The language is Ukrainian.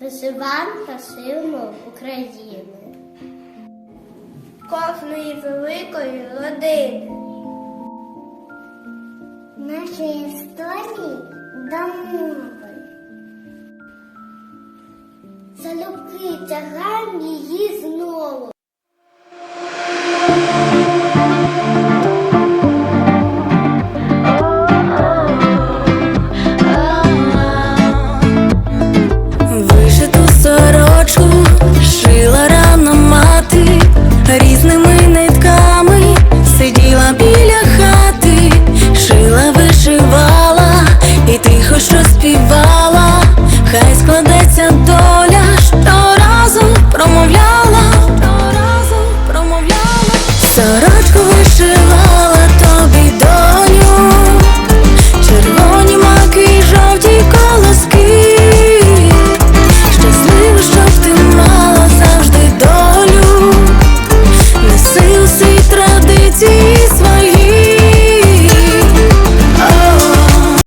вишиванка символ України. Кожної великої родини. Нашої історії домови. Залюбки тягаємо її знову. Сорочку вишивала.